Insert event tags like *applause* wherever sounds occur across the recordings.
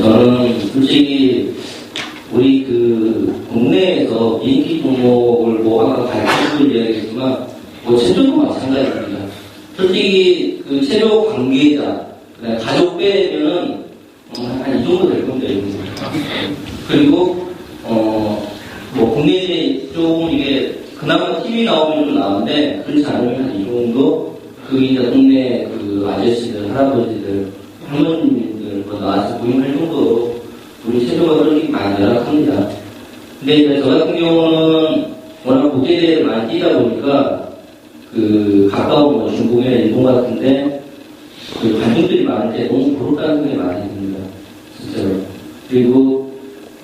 저는 솔직히 우리 그 국내에서 인기 종목을 뭐 아까 발표를 이야기했지만 뭐 체조도 마찬가지입니다. 솔직히 그 체조 관계자, 가족 빼면은 어, 한이 정도 될 겁니다. 그리고 어, 뭐 국내에 조금 이게 그나마 TV 나오면 좀 나오는데 그렇지 않으면 한 이 정도 그 이제 동네 그 아저씨들, 할아버지들, 할머니 들뭐 나와서 구경할 정도로 우리 체조가 그렇게 많이 열악합니다. 근데 이제 저 같은 경우는 워낙 국제대회를 많이 뛰다 보니까 그 가까운 뭐 중국이나 일본 같은데 그 관중들이 때 너무 부럽다는 생각이 많이 듭니다. 진짜로. 그리고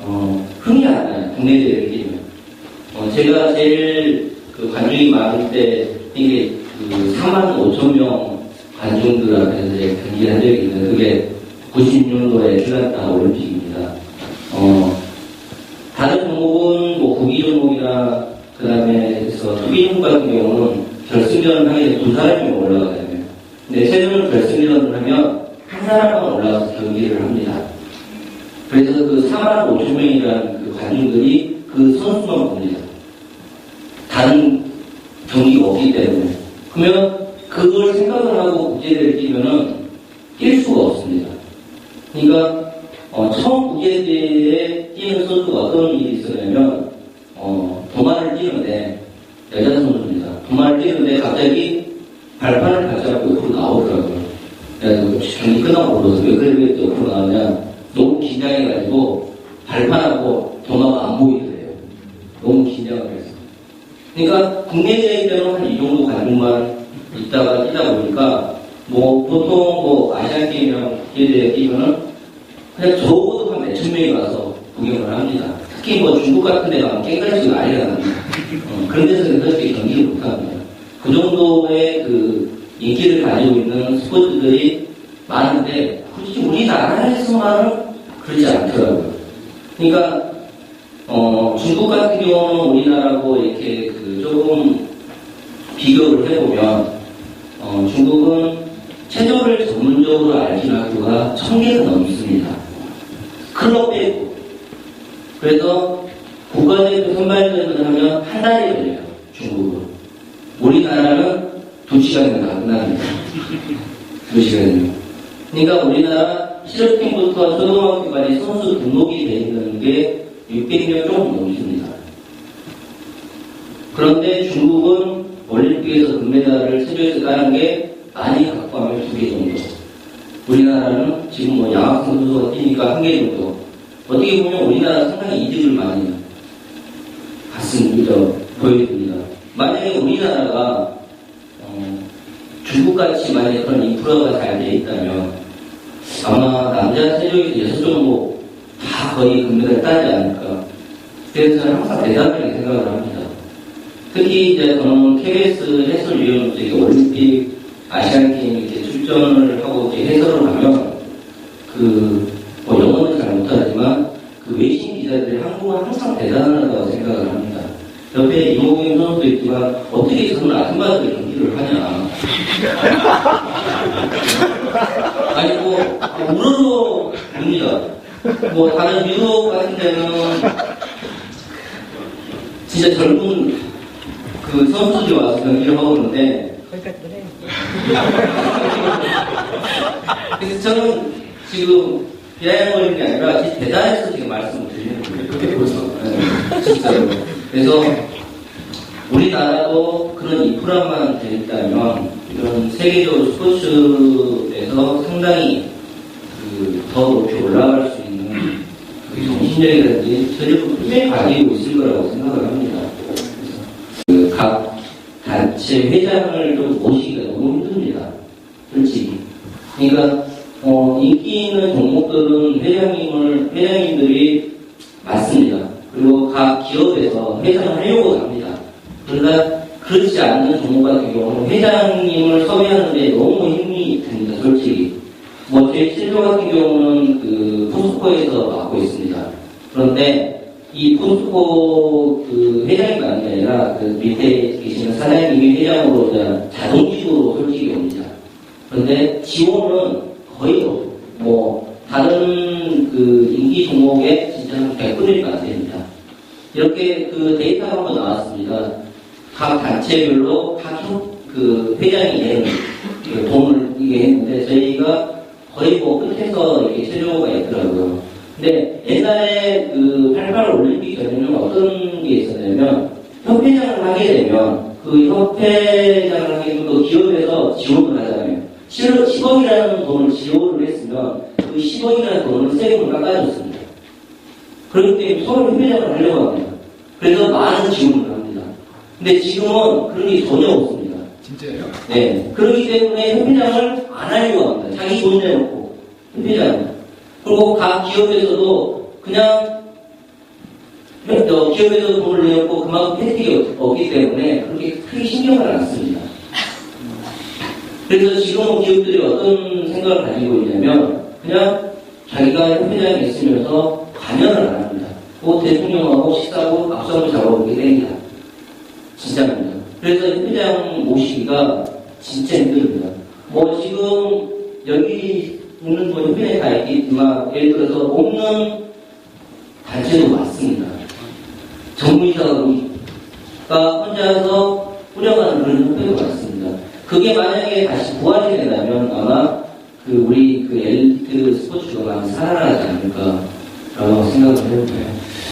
어, 흔히 안 나요. 국내 대회를 뛰면. 어, 제가 제일 그 관중이 많을 때 이게 그 4만 5천 명 관중들 앞에서 이제 경기를 한 적이 있는데 그게 90년도에 애틀란타 올림픽입니다. 어, 다른 종목은 뭐 구기 종목이나 그 다음에 그래서 투기 종목 같은 경우는 결승전을 하게 되면 두 사람이 올라가야 돼요. 근데 최종은 결승전을 하면 한 사람만 올라가서 경기를 합니다. 그래서 그 4만 5천 명이라는 그 관중들이 그 선수만 봅니다. 다른 경기가 없기 때문에. 그러면 그걸 생각을 하고 국제대회를 뛰면은 뛸 수가 없습니다. 그러니까 어, 처음 국제대회에 뛰는 선수가 어떤 일이 있었냐면 어, 도마를 뛰는데 여자 선수입니다. 도마를 뛰는데 갑자기 발판을 발잡고 옆으로 나오더라고요. 그래서 경기 끝나고 물어서 왜 그래 왜 옆으로 나오냐 너무 긴장해가지고 발판하고 도마가 안 보이더래요. 너무 긴장을 해서. 그러니까 국내 대회 때는 한 이 정도 관중만 있다가 뛰다 보니까 뭐 보통 뭐 아시안 게임이랑 국제대회 뛰면은 그냥 적어도 한 몇천 명이 와서 구경을 합니다. 특히 뭐 중국 같은 데 가면 깨끗이 난리가 납니다. 어, 그런 데서는 그렇게 경기를 못 합니다. 그 정도의 그 인기를 가지고 있는 스포츠들이 많은데 굳이 우리나라에서만은 그렇지 않더라고요. 그러니까 어, 중국 같은 경우는 우리나라하고 이렇게 그 조금 비교를 해보면 어, 중국은 체조를 전문적으로 알긴 학교가 천 개가 넘습니다. 클럽 빼고 그래서 국가대표 선발전을 하면 한 달이 걸려요. 중국은. 우리나라는 두 시간이면 다 끝납니다. 두 시간이면. 그러니까 우리나라 실업팀부터 초등학교까지 선수 등록이 돼 있는 게 600명 조금 넘습니다. 그런데 중국은 올림픽에서 금메달을 체조에서 따는 게 많이 갖고 하면 두 개 정도. 우리나라는 지금 뭐 양학생 선수가 뛰니까 한 개 정도. 어떻게 보면 우리나라 상당히 이득을 많이 갔습니다. 보여줍니다. 만약에 우리나라가 어, 중국같이 만약에 그런 인프라가 잘돼 있다면 아마 남자 체조에서 여섯 종목 다 거의 금메달 따지 않을까. 그래서 저는 항상 대단하게 생각을 합니다. 특히 이제 저는 KBS 해설위원으로서 올림픽 아시안 게임 이렇게 출전을 하고 이렇게 해설을 하면 그뭐 영어는 잘 못하지만 그 외신 기자들이 한국은 항상 대단하다고 생각을 합니다. 옆에 이모경 선수도 있지만 어떻게 저는 아줌마들이 경기를 하냐. *laughs* 아니 뭐 우르르 봅니다. 뭐 다른 유럽 같은 데는 진짜 젊은 그 선수들이 와서 경기를 하고 있는데 그래서 *laughs* 저는 지금 비아냥거리는 게 아니라 대단해서 지금 말씀을 드리는 거예요. 네, 진짜로. 그래서 우리나라도 그런 인프라만 돼 있다면 이런 세계적으로 스포츠에서 상당히 그 더 높이 올라갈 수 있는 그 정신력이라든지 체력을 분명히 가지고 있을 거라고 생각을 합니다. 단체 회장을 좀 모시기가 너무 힘듭니다. 솔직히. 그러니까 어, 인기 있는 종목들은 회장님을 회장님들이 맞습니다. 그리고 각 기업에서 회장을 하려고 합니다. 그러나 그렇지 않는 종목 같은 경우는 회장님을 섭외하는데 너무 힘이 듭니다. 솔직히. 뭐, 제 실조 같은 경우는 그 포스코에서 맡고 있습니다. 그런데 이 포스코 그게 아니라 그 밑에 계시는 사장님이 회장으로 자동직으로 솔직히 옵니다. 그런데 지원은 거의 없- 뭐 다른 그 종목에 진짜 100분일까 안 됩니다. 이렇게 그 데이터가 한번 나왔습니다. 각 단체별로 각 협- 그 회장이 낸그 돈을 이게 했는데 저희가 거의 뭐 끝에서 이렇게 최저가 있더라고요. 근데 옛날에 그 88 올림픽 전에는 어떤 게 있었냐면 협회장을 하게 되면 그 협회장을 하게 되면 또 기업에서 지원을 하잖아요. 10억이라는 돈을 지원을 했으면 그 10억이라는 돈을 세금을 깎아줬습니다. 그렇기 때문에 서로 협회장을 하려고 합니다. 그래서 많은 지원을 합니다. 근데 지금은 그런 게 전혀 없습니다. 진짜예요? 네. 그렇기 때문에 협회장을 안 하려고 합니다. 자기 돈 내놓고 협회장. 그리고 각 기업에서도 그냥 어, 기업에서 돈을 내놓고 그만큼 혜택이 없- 없기 때문에 그렇게 크게 신경을 안 씁니다. 그래서 지금은 기업들이 어떤 생각을 가지고 있냐면 그냥 자기가 협회장에 있으면서 관여를 안 합니다. 뭐 대통령하고 식사하고 앞서을 잡아보게 됩니다. 진짜입니다. 그래서 협회장 모시기가 진짜 힘듭니다. 뭐 지금 여기 있는 분 협회에 다 있겠지만 예를 들어서 없는 단체도 많습니다. 전문의사가 혼자서 꾸려가는 그런 협회도 많습니다. 그게 만약에 다시 부활이 된다면 아마 그 우리 그 엘리트 스포츠가 많이 살아나지 않을까라고 생각을 해봅니다.